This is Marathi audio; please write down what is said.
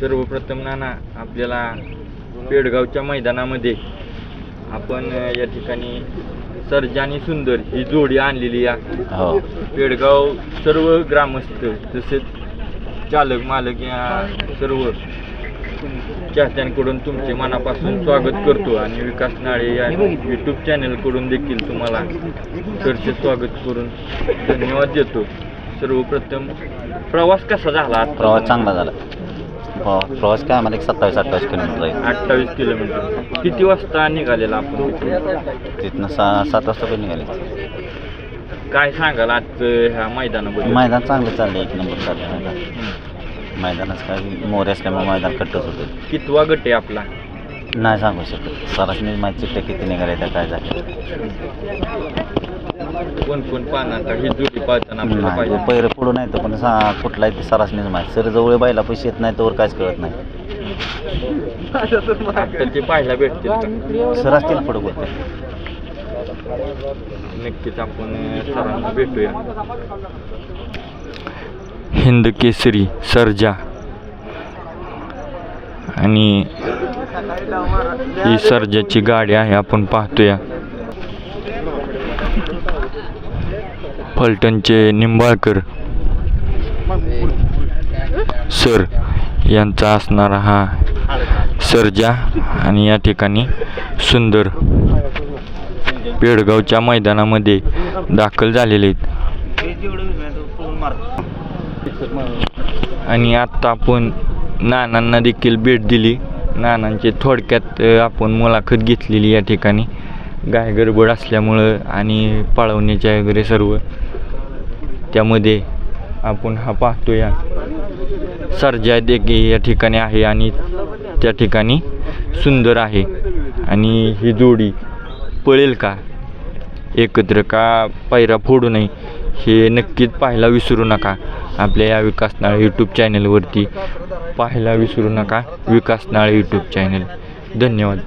सर्वप्रथम नाना आपल्याला पेडगावच्या मैदानामध्ये आपण या ठिकाणी सर्जा आणि सुंदर ही जोडी आणलेली या हो. पेडगाव सर्व ग्रामस्थ तसेच चालक मालक या सर्व चाहत्यांकडून तुमचे मनापासून स्वागत करतो आणि विकास नाळे या यूट्यूब चॅनलकडून देखील तुम्हाला सरचे स्वागत करून धन्यवाद देतो. सर्वप्रथम प्रवास कसा झाला? प्रवास चांगला झाला. हो प्रवास काय आम्हाला एक सत्तावीस अठ्ठावीस किलोमीटर आहे अठ्ठावीस किलोमीटर. किती वाजता निघालेला आपण? तिथून? तिथनं सा सात वाजता पण निघाले. काय सांगाल आजचं ह्या मैदानाबद्दल? मैदान चांगलं चाललं एक नंबर चाललं मैदान मैदानाचं काय मोरे असल्यामुळे मैदान कट्टच होतं कितवा गट आहे आपला? नाही सांगू शकत. सरासरी माझी चिठ्ठ्या किती निघाल्या त्या काय झाल्या कोण कोण पाहणार का? ही जोडी पाहताना आपल्याला नाही पाहिजे. पैर पुढं नाही तर पण सा कुठला आहे ते सरासरीच माहीत. सर जवळ बायला पैसे येत नाही तर काहीच कळत नाही. आपल्याला ते पाहायला भेटतील? सर असतील पुढं बोलते. नक्कीच आपण सरांना भेटूया. हिंद केसरी सर्जा. आणि ही सर्जाची गाडी आहे आपण पाहतोया. फलटणचे निंबाळकर. सर यांचा असणारा हा सर्जा आणि या ठिकाणी सुंदर पेडगावच्या मैदानामध्ये दाखल झालेले आहेत. आणि आत्ता आपण नानांना देखील भेट दिली. नानांचे थोडक्यात आपण मुलाखत घेतलेली या ठिकाणी. गाय गडबड असल्यामुळं आणि पळवण्याच्या वगैरे सर्व त्यामध्ये आपण हा पाहतो या सर्जा देखील या ठिकाणी आहे आणि त्या ठिकाणी सुंदर आहे. आणि ही जोडी पळेल का? एकत्र का पायरा फोडू नये? हे नक्कीच पाहायला विसरू नका. आपल्या या विकास नाळे यूट्यूब चॅनलवरती पाहायला विसरू नका. विकास नाळे यूट्यूब चॅनल धन्यवाद.